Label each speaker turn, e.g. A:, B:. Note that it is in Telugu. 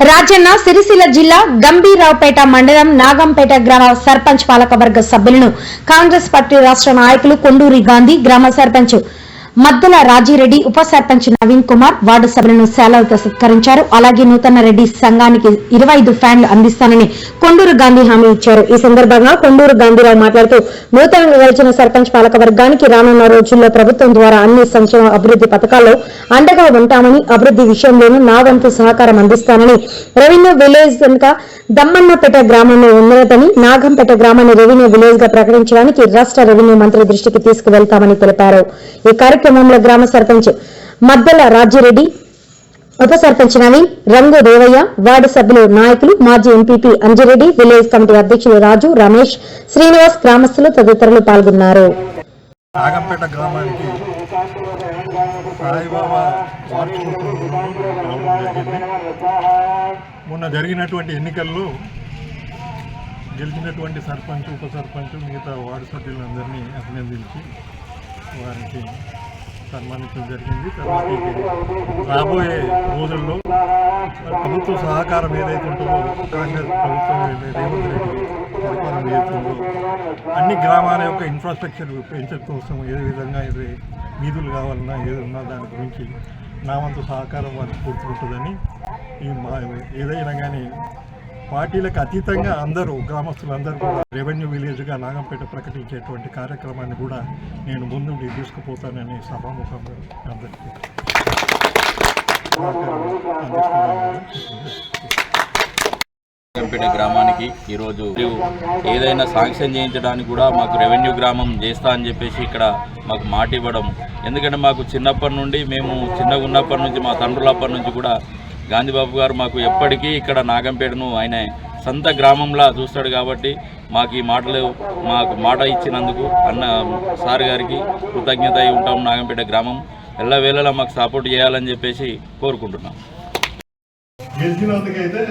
A: రాజన్న సిరిసిల్ల జిల్లా గంభీరావుపేట మండలం నాగంపేట గ్రామ సర్పంచ్ పాలకవర్గ సభ్యులను కాంగ్రెస్ పార్టీ రాష్ట్ర నాయకులు కొండూరి గాంధీ గ్రామ సర్పంచ్ మద్దెల రాజీరెడ్డి ఉప సర్పంచ్ నవీన్ కుమార్ వార్డు సభ్యులను శాలలతో సత్కరించారు. అలాగే నూతన రెడ్డి సంఘానికి ఇరవై ఐదు ఫ్యాన్లు అందిస్తానని కొండూరు గాంధీ హామీ ఇచ్చారు. ఈ సందర్భంగా కొండూరు గాంధీరావు మాట్లాడుతూ నూతనంగా గెలిచిన సర్పంచ్ పాలక వర్గానికి రానున్న రోజుల్లో ప్రభుత్వం ద్వారా అన్ని సంక్షేమ అభివృద్ధి పథకాల్లో అండగా ఉంటామని అభివృద్ధి విషయంలోనూ నా వంతు సహకారం అందిస్తానని రెవెన్యూ విలేజ్ కనుక దమ్మన్నపేట గ్రామంలో ఉన్నదని నాగంపేట గ్రామాన్ని రెవెన్యూ విలేజ్గా ప్రకటించడానికి రాష్ట్ర రెవెన్యూ మంత్రి దృష్టికి తీసుకువెళ్తామని తెలిపారు. ఈ కార్యక్రమంలో గ్రామ సర్పంచ్ మద్దల రాజ్యరెడ్డి ఉప సర్పంచ్ నవీన్ రంగు దేవయ్య వార్డు సభ్యులు నాయకులు మాజీ ఎంపీపీ అంజిరెడ్డి విలేజ్ కమిటీ అధ్యక్షులు రాజు రమేష్ శ్రీనివాస్ గ్రామస్తులు తదితరులు పాల్గొన్నారు.
B: నాగంపేట గ్రామానికి సాయిబాబా మొన్న జరిగినటువంటి ఎన్నికల్లో గెలిచినటువంటి సర్పంచ్ ఉప సర్పంచ్ మిగతా వార్డు సభ్యులందరినీ అభినందించి వారికి సన్మానించడం జరిగింది. తర్వాత రాబోయే రోజుల్లో ప్రభుత్వ సహకారం ఏదైతే ఉంటుందో కాంగ్రెస్ ప్రభుత్వం రేవంత్ రెడ్డి పరిపాలన చేస్తుందో అన్ని గ్రామాల యొక్క ఇన్ఫ్రాస్ట్రక్చర్ పెంచడం కోసం ఏ విధంగా ఇది వీధులు కావాలన్నా ఏది ఉన్నా దాని గురించి నా వంతు సహకారం వారికి పూర్తుంటుందని ఈ మా ఏదైనా కానీ పార్టీలకు అతీతంగా అందరూ గ్రామస్తులందరూ కూడా రెవెన్యూ విలేజ్గా నాగంపేట ప్రకటించేటువంటి కార్యక్రమాన్ని కూడా నేను ముందుండి తీసుకుపోతానని సభాముఖంగా అందరికీ
C: నాగంపేట గ్రామానికి ఈరోజు ఏదైనా శాంక్షన్ చేయించడానికి కూడా మాకు రెవెన్యూ గ్రామం చేస్తా అని చెప్పేసి ఇక్కడ మాకు మాట ఇవ్వడం. ఎందుకంటే మాకు చిన్నప్పటి నుండి మేము చిన్నగా ఉన్నప్పటి నుంచి మా తండ్రులప్పటి నుంచి కూడా గాంధీబాబు గారు మాకు ఎప్పటికీ ఇక్కడ నాగంపేటను ఆయన సొంత గ్రామంలా చూస్తాడు కాబట్టి మాకు ఈ మాటలు మాకు మాట ఇచ్చినందుకు అన్న సార్ గారికి కృతజ్ఞత అయి ఉంటాం నాగంపేట గ్రామం. ఎల్లవేళలా మాకు సపోర్ట్ చేయాలని చెప్పేసి కోరుకుంటున్నాం.
B: గెలిచినందుకైతే